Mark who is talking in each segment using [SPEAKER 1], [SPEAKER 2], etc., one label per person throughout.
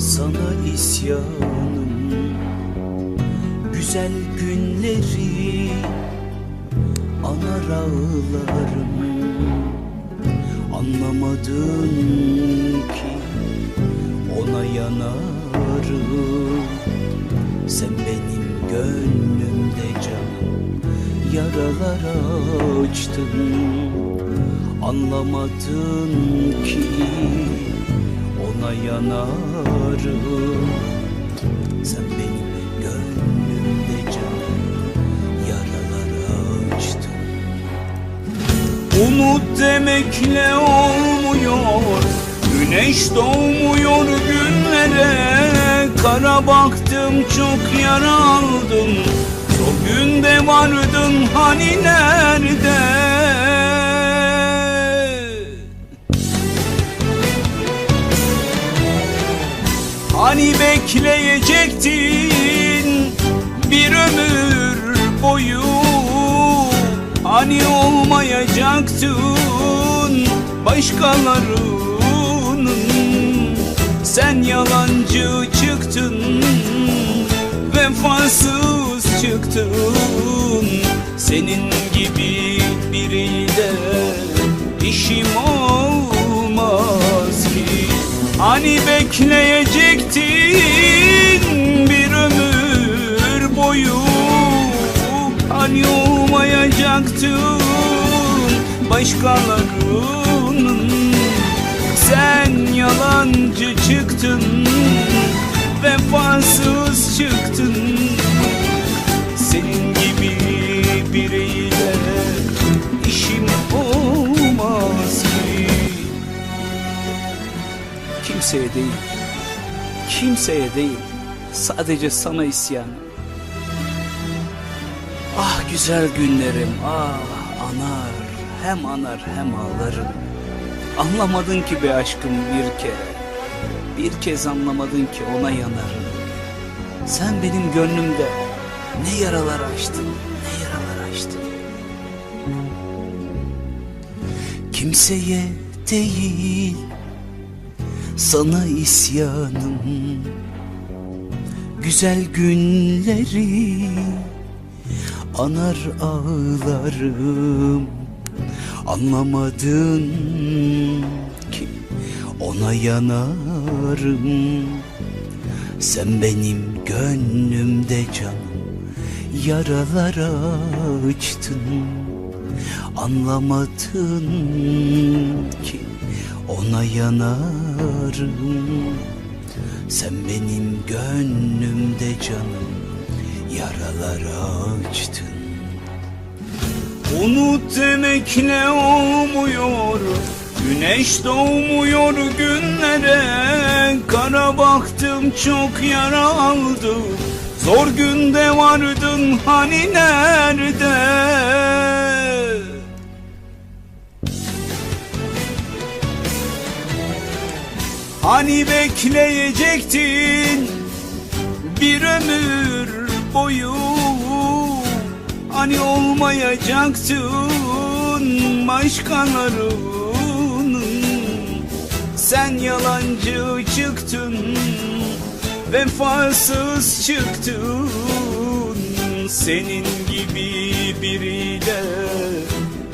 [SPEAKER 1] sana isyanım. Güzel günleri anar ağlarım. Anlamadın ki ona yanarım. Sen benim gönlümde canım yaralar açtın. Anlamadın ki yanarım. Sen benim gönlümde canım yaralar açtın. Unut demekle olmuyor Güneş doğmuyor günlere. Kara baktım çok yara aldım O günde vardın hani nerede bekleyecektin. Bir ömür boyu Hani olmayacaktın. Başkalarının Sen yalancı çıktın. Vefasız çıktın. Senin Hani bekleyecektin bir ömür boyu. Hani olmayacaktın başkalarının. Sen yalancı çıktın vefasız çıktın Kimseye değil, kimseye değil, sadece sana isyanım. Ah güzel günlerim, ah anar, hem anar hem ağlarım. Anlamadın ki be aşkım bir kere, bir kez anlamadın ki ona yanarım. Sen benim gönlümde ne yaralar açtın, ne yaralar açtın. Kimseye değil, sana isyanım. Güzel günleri anar ağlarım. Anlamadın ki ona yanarım. Sen benim gönlümde canım yaralar açtın Anlamadın ki ona yanarım. Sen benim gönlümde canım yaralar açtın. Unut demekle olmuyor Güneş doğmuyor günlere Kara baktım çok yara aldım. Zor günde vardın hani nerede? Hani bekleyecektin bir ömür boyu? Hani olmayacaktın başkalarının Sen yalancı çıktın vefasız çıktın. Senin gibi biriyle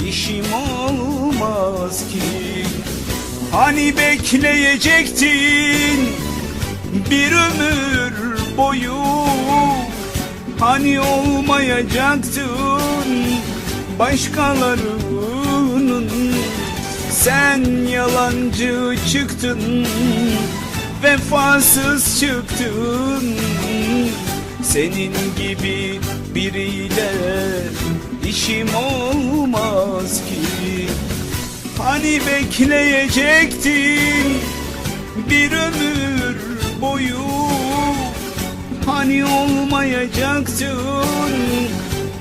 [SPEAKER 1] işim olmaz ki. Hani bekleyecektin bir ömür boyu? Hani olmayacaktın başkalarının Sen yalancı çıktın vefasız çıktın. Senin gibi biriyle işim olmaz ki. Hani bekleyecektin bir ömür boyu? Hani olmayacaktın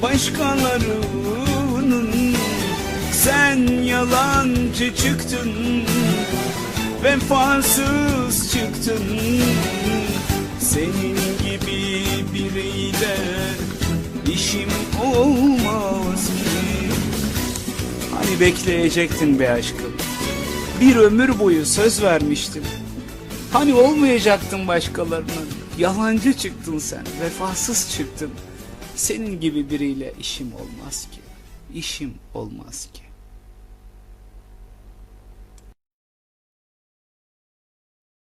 [SPEAKER 1] başkalarının Sen yalancı çıktın vefasız çıktın Senin gibi biriyle işim olmaz ki Hani bekleyecektin be aşkım Bir ömür boyu söz vermiştim. Hani olmayacaktın başkalarının. Yalancı çıktın sen, vefasız çıktın. Senin gibi biriyle işim olmaz ki. İşim olmaz ki.